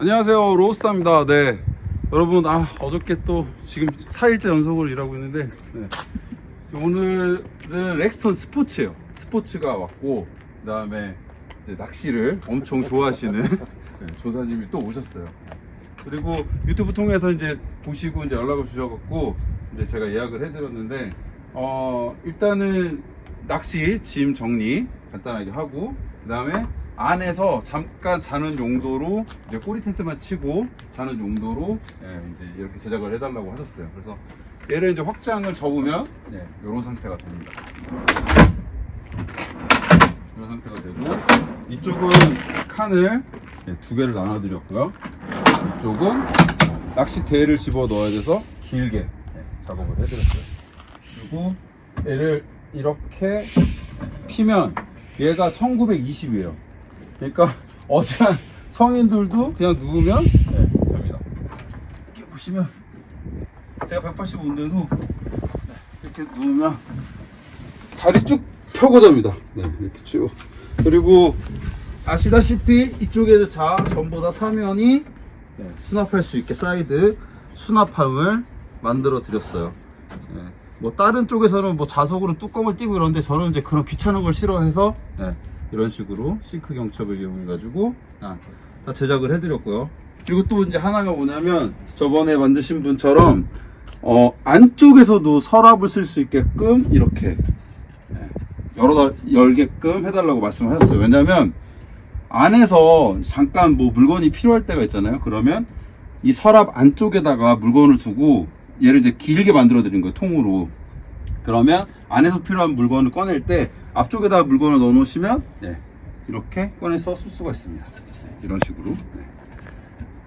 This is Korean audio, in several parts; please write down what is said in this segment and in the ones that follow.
안녕하세요. 로스타입니다. 네. 여러분 아 어저께 또 지금 4일째 연속으로 일하고 있는데 네. 오늘은 렉스턴 스포츠예요. 스포츠가 왔고 그 다음에 낚시를 엄청 좋아하시는 네, 조사님이 또 오셨어요. 그리고 유튜브 통해서 이제 보시고 이제 연락을 주셔갖고 이제 제가 예약을 해드렸는데 어 일단은 낚시 짐 정리 간단하게 하고 그 다음에 안에서 잠깐 자는 용도로 이제 꼬리 텐트만 치고 자는 용도로 예, 이제 이렇게 제작을 해달라고 하셨어요. 그래서 얘를 이제 확장을 접으면 예, 이런 상태가 됩니다. 이런 상태가 되고 이쪽은 칸을 예, 두 개를 나눠드렸고요. 이쪽은 낚싯대를 집어 넣어야 돼서 길게 예, 작업을 해드렸어요. 그리고 얘를 이렇게 피면 얘가 1920이에요. 그러니까 어지간 성인들도 그냥 누우면 네, 됩니다. 이렇게 보시면 제가 185인데도 이렇게 누우면 다리 쭉 펴고 잡니다. 네, 이렇게 쭉. 그리고 아시다시피 이쪽에도 자 전부 다 사면이 네, 수납할 수 있게 사이드 수납함을 만들어 드렸어요. 네, 뭐 다른 쪽에서는 뭐 자석으로 뚜껑을 띄고 이러는데 저는 이제 그런 귀찮은 걸 싫어해서 네, 이런 식으로 싱크 경첩을 이용해 가지고 아, 다 제작을 해드렸고요. 그리고 또 이제 하나가 뭐냐면 저번에 만드신 분처럼 어, 안쪽에서도 서랍을 쓸 수 있게끔 이렇게 네, 열어 열게끔 해달라고 말씀하셨어요. 왜냐면 안에서 잠깐 뭐 물건이 필요할 때가 있잖아요. 그러면 이 서랍 안쪽에다가 물건을 두고 얘를 이제 길게 만들어 드린 거예요. 통으로. 그러면 안에서 필요한 물건을 꺼낼 때 앞쪽에다가 물건을 넣어 놓으시면 네, 이렇게 꺼내서 쓸 수가 있습니다. 네, 이런 식으로 네,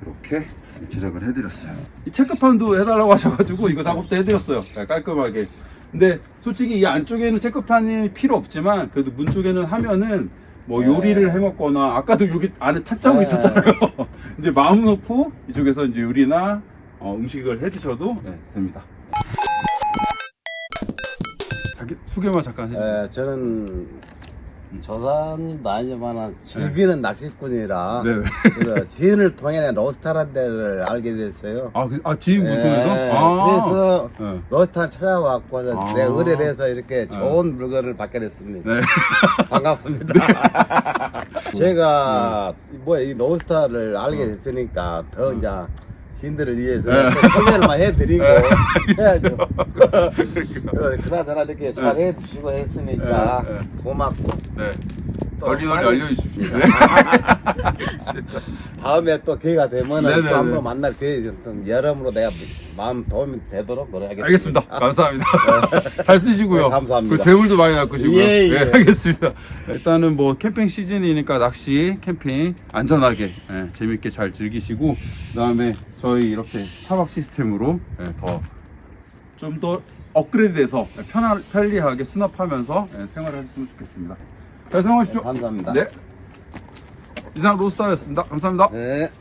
이렇게 제작을 해드렸어요. 이 체크판도 해달라고 하셔가지고 이거 작업도 해드렸어요. 네, 깔끔하게. 근데 솔직히 이 안쪽에는 체크판이 필요 없지만 그래도 문 쪽에는 하면은 뭐 요리를 해 먹거나 아까도 여기 안에 탓자국 네. 있었잖아요. 이제 마음 놓고 이쪽에서 이제 요리나 어, 음식을 해 드셔도 네, 됩니다. 자기 소개만 잠깐 해주세요. 예, 저는 조사님도 아니지만 즐기는 낚시꾼이라 네. 그래서 지인을 통해 로스타란 데를 알게 됐어요. 아, 그, 아 지인 예, 구통에서? 아, 그래서 네. 로스타 찾아왔고 서 아. 내 의뢰를 해서 이렇게 좋은 물건을 받게 됐습니다. 네. 반갑습니다. 제가 뭐 이 로스타를 알게 됐으니까 더 이제 지인들을 위해서 네. 또 소개를 많이 해드리고 네. 해야죠. 그래서 그나저나 이렇게 잘 해주시고 했으니까 네, 네. 고맙고 네. 또 널리 널리 알려주십시오. 네. 다음에 또 기회가 되면 네, 네, 또 네. 한번 만날 기회 좀 여러모로 내가 마음 도움이 되도록 노력하겠습니다. 알겠습니다. 감사합니다. 잘 쓰시고요. 네, 감사합니다. 그 괴물도 많이 낚으시고요. 예, 예. 네, 알겠습니다. 일단은 뭐 캠핑 시즌이니까 낚시, 캠핑 안전하게 예, 재밌게 잘 즐기시고 그다음에 저희 이렇게 차박 시스템으로 예, 더 좀 더 업그레이드돼서 편하, 편리하게 수납하면서 예, 생활하셨으면 좋겠습니다. 잘 사용하십시오. 네, 감사합니다. 네. 이상 로스타였습니다. 감사합니다. 네.